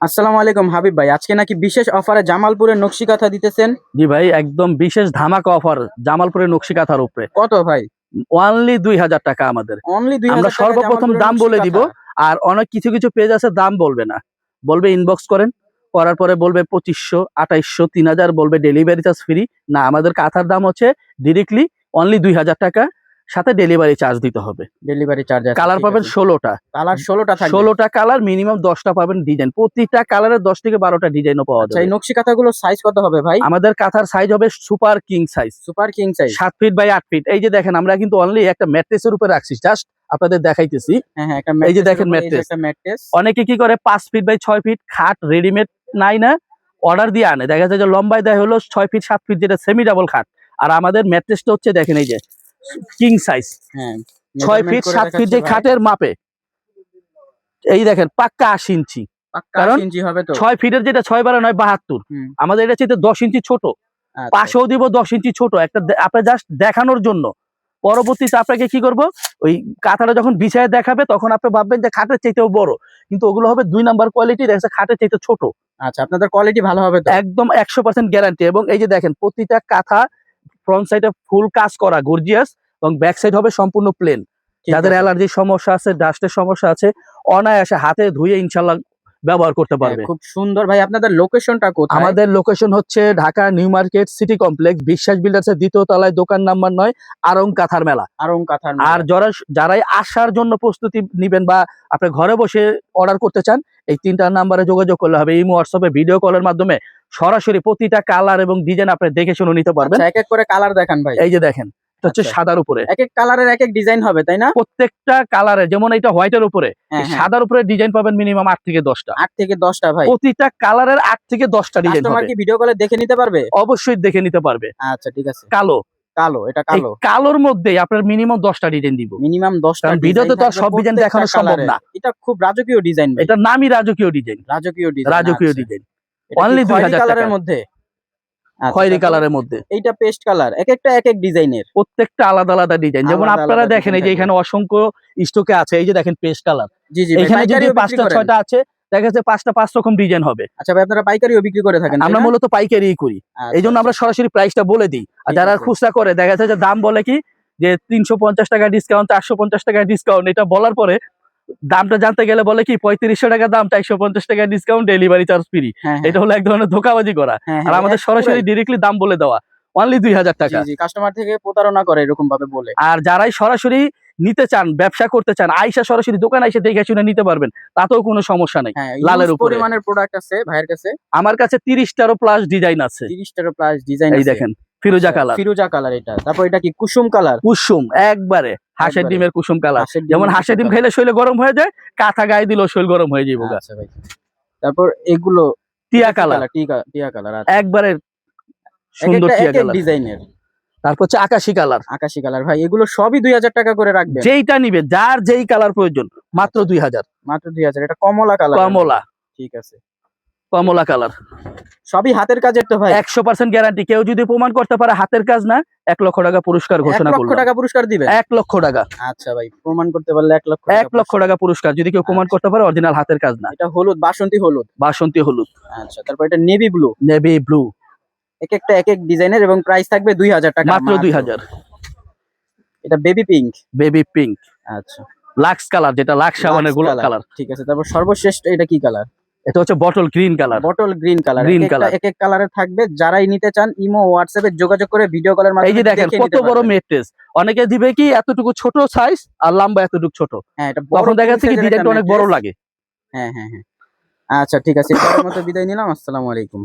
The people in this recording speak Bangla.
আসসালামু আলাইকুম হাবিব ভাই আজকে নাকি বিশেষ অফারে জামালপুরের নকশি কাঁথা দিতেছেন? জি ভাই একদম বিশেষ ধামাকা অফার জামালপুরের নকশি কাঁথার উপরে। কত ভাই? ওনলি দুই হাজার টাকা আমাদের। অনলি দুই আমরা সর্বপ্রথম দাম বলে দিব আর অনেক কিছু কিছু পেজ আছে দাম বলবে না। বলবে ইনবক্স করেন করার পরে বলবে পঁচিশশো আঠাইশশো তিন হাজার বলবে ডেলিভারি চার্জ ফ্রি না আমাদের কাঁথার দাম হচ্ছে ডিরেক্টলি অনলি দুই হাজার টাকা। সাথে ডেলিভারি চার্জ দিতে হবে। ডেলিভারি চার্জ কালার পাবেন ষোলোটা। কালার ষোলোটা ষোলোটা কালার মিনিমাম দশটা পাবেন ডিজাইন প্রতিটা কালারের দশ থেকে বারোটা ডিজাইনও পাওয়া আচ্ছা এই যায় নকশি কাঁথাগুলো সাইজ কত হবে ভাই? আমাদের কাঁথার সাইজ হবে super king size super king size সাত ফিট বাই আট ফিট এই যে দেখেন আমরা কিন্তু অনলি একটা ম্যাট্রেসের উপরে রাখছি। জাস্ট আপনাদের দেখাইতেছি। হ্যাঁ হ্যাঁ এই যে দেখেন ম্যাট্রেস অনেকে কি করে পাঁচ ফিট বাই ছয় ফিট খাট রেডিমেড নাই না অর্ডার দিয়ে আনে। দেখা যায় যে লম্বায় দেয় হলো ছয় ফিট সাত ফিট যেটা সেমি ডাবল খাট। আর আমাদের ম্যাট্রেসটা হচ্ছে দেখেন এই যে কিং সাইজ হ্যাঁ ছয় ফিট সাত ফিট যে খাটের মাপে। এই দেখেন পাক্কা আশি ইঞ্চি। কারণ 80 ইঞ্চি হবে তো? ছয় ফিটের যেটা ছয় বারো নয় বাহাত্তর। আমাদের এটা হচ্ছে দশ ইঞ্চি ছোট। আচ্ছা। পাশেও দিব দশ ইঞ্চি ছোট। একটা আপনার জাস্ট দেখানোর জন্য। পরবর্তীতে আপনাকে কি করব? ওই কাঁথাটা যখন বিছায় দেখাবে তখন আপনি ভাববেন যে খাটের চাইতেও বড়। কিন্তু ওগুলো হবে দুই নাম্বার কোয়ালিটি দেখা খাটের চাইতে ছোট। আচ্ছা আপনাদের কোয়ালিটি ভালো হবে একদম একশো পার্সেন্ট গ্যারান্টি এবং এই যে দেখেন প্রতিটা কাঁথা ফ্রন্ট সাইডে ফুল কাজ করা গর্জিয়াস এবং ব্যাক সাইড হবে সম্পূর্ণ প্লেন যাদের। অ্যালার্জির সমস্যা আছে ডাস্টের সমস্যা আছে অনায়াসে হাতে ধুয়ে ইনশাল্লাহ ব্যবহার করতে হ্যাঁ, পারবে। খুব সুন্দর। ভাই আপনাদের লোকেশনটা কোথায়? আমাদের লোকেশন হচ্ছে Dhaka new market city complex Biswas builders এর দ্বিতীয় তলায় দোকান নাম্বার নয় আরং কাঁথার মেলা। আরং কাঁথার আর যারা যারাই আসার জন্য প্রস্তুতি নিবেন বা আপনি ঘরে বসে অর্ডার করতে চান এই তিনটা নাম্বারে যোগাযোগ করলে হবে। ইমো হোয়াটসঅ্যাপে ভিডিও কলের মাধ্যমে সরাসরি প্রতিটা কালার এবং ডিজাইন আপনি দেখে শুনে নিতে পারবেন। আচ্ছা এক এক করে কালার দেখান ভাই। এই যে দেখেন হচ্ছে আচ্ছা। সাদার উপরে। এক এক কালারের এক এক ডিজাইন হবে তাই না? প্রত্যেকটা কালারে যেমন এটা হোয়াইটের উপরে হ্যাঁ, হ্যাঁ। সাদার উপরে ডিজাইন পাবেন মিনিমাম আট থেকে দশটা। আট থেকে দশটা ভাই। প্রতিটা কালারের আট থেকে দশটা ডিজাইন কি ভিডিও কলে দেখে নিতে পারবে? অবশ্যই দেখে নিতে পারবে। আচ্ছা ঠিক আছে। কালো। কালো এটা কালো। কালোর মধ্যে আপনার মিনিমাম দশটা ডিজাইন দিব। মিনিমাম দশটা ভিডিওতে তো সব ডিজাইন দেখানো সম্ভব না। এটা খুব রাজকীয় ডিজাইন এটা নামই রাজকীয় ডিজাইন রাজকীয় ডিজাইন রাজকীয় ডিজাইন only 2000 2000 কালারের মধ্যে? আচ্ছা, খয়েরি কালারের মধ্যে। এইটা পেস্ট কালার এক একটা এক এক ডিজাইনের। প্রত্যেকটা আলাদা আলাদা ডিজাইন। যেমন আপনারা দেখেন এই যে এখানে অসংখ্য স্টকে আছে এই যে দেখেন পেস্ট কালার জি জি এখানে যদি পাঁচটা ছয়টা আছে দেখা যাচ্ছে পাঁচটা পাঁচ রকম ডিজাইন হবে। আচ্ছা ভাই আপনারা পাইকারিও বিক্রি করে থাকেন আমরা মূলত পাইকারি করি। আচ্ছা, এই জন্য আমরা সরাসরি প্রাইসটা বলে দিই। আর যারা খুচরা করে দেখা যাচ্ছে যে দাম বলে কি? যে তিনশো পঞ্চাশ টাকা ডিসকাউন্ট চারশো পঞ্চাশ টাকা ডিসকাউন্ট এটা বলার পরে দামটা জানতে গেলে বলে কি পঁয়ত্রিশশো টাকা দাম চারশো পঞ্চাশ টাকা ডিসকাউন্ট ডেলিভারি চার্জ ফ্রি এটা হলো এক ধরনের ধোকাবাজি করা। হ্যাঁ, আর হ্যাঁ, আমাদের সরাসরি ডিরেক্টলি দাম বলে দেওয়া। অনলি দুই হাজার টাকা। কাস্টমার থেকে প্রতারণা করে এরকম ভাবে বলে। আর যারাই সরাসরি নিতে চান ব্যবসা করতে চান আইসা সরাসরি দোকান আইসা দেখে শুনে নিতে পারবেন তাতেও কোনো সমস্যা নেই হ্যাঁ লালের উপরে। পরিমাণের প্রোডাক্ট আছে ভাইয়ের কাছে। আমার কাছে তিরিশটারও প্লাস ডিজাইন আছে। 30 টারও প্লাস ডিজাইন এই দেখেন। ফিরোজা কালার। ফিরোজা কালার এটা। তারপর এটা কি কুসুম কালার? কুসুম একবারে। হাঁসের ডিমের কুসুম কালার। যেমন হাঁসের ডিম খাইলে শরীরে গরম হয়ে যায় কাঁথা গায়ে দিলেও শরীর গরম হয়ে যাবে আচ্ছা তারপর এগুলো টিয়া কালার। টিয়া টিয়া কালার একবারে সুন্দর টিয়া কালার। ডিজাইনের। তারপর হচ্ছে আকাশি কালার। আকাশি কালার। ভাই এগুলো সবই দুই হাজার টাকা করে রাখবেন। যেইটা নিবে যার যেই কালার প্রয়োজন মাত্র দুই হাজার। মাত্র দুই হাজার। এটা কমলা কালার। কমলা। ঠিক আছে। কমলা কালার। সবই হাতের কাজের তো ভাই। একশো পার্সেন্ট গ্যারান্টি কেউ যদি প্রমাণ করতে পারে হাতের কাজ না এক লক্ষ টাকা পুরস্কার ঘোষণা লক্ষ করল টাকা পুরস্কার দিবে এক লক্ষ টাকা। আচ্ছা ভাই প্রমাণ করতে পারলে এক লক্ষ এক লক্ষ টাকা পুরস্কার। যদি কেউ প্রমাণ আচ্ছা। করতে পারে অরিজিনাল হাতের কাজ না। এটা হলুদ বাসন্তী হলুদ। বাসন্তী হলুদ। আচ্ছা তারপর এটা নেভি ব্লু নেভি ব্লু এক একটা এক এক ডিজাইনের এবং প্রাইস থাকবে দুই হাজার টাকা মাত্র দুই হাজার। এটা বেবি পিঙ্ক বেবি পিঙ্ক আচ্ছা। লাক্স কালার যেটা লাক্স সাবানের গোলাপ কালার ঠিক আছে তারপর সর্বশেষ এটা কি কালার এটা হচ্ছে bottle green colour bottle green colour green colour এক এক কালারে থাকবে। যারাই নিতে চান ইমো হোয়াটসঅ্যাপে যোগাযোগ করে ভিডিও কলের মাধ্যমে এই যে দেখেন দেখে কত বড়। মেট্রেস অনেকে দিবে কি এতটুকু ছোট সাইজ আর লম্বা এতটুকু ছোট। হ্যাঁ এটা তখন দেখা যাচ্ছে কি ডিজাইনটা অনেক বড় লাগে। হ্যাঁ হ্যাঁ হ্যাঁ। আচ্ছা ঠিক আছে। এবার মতো বিদায় নিলাম। আসসালামু আলাইকুম।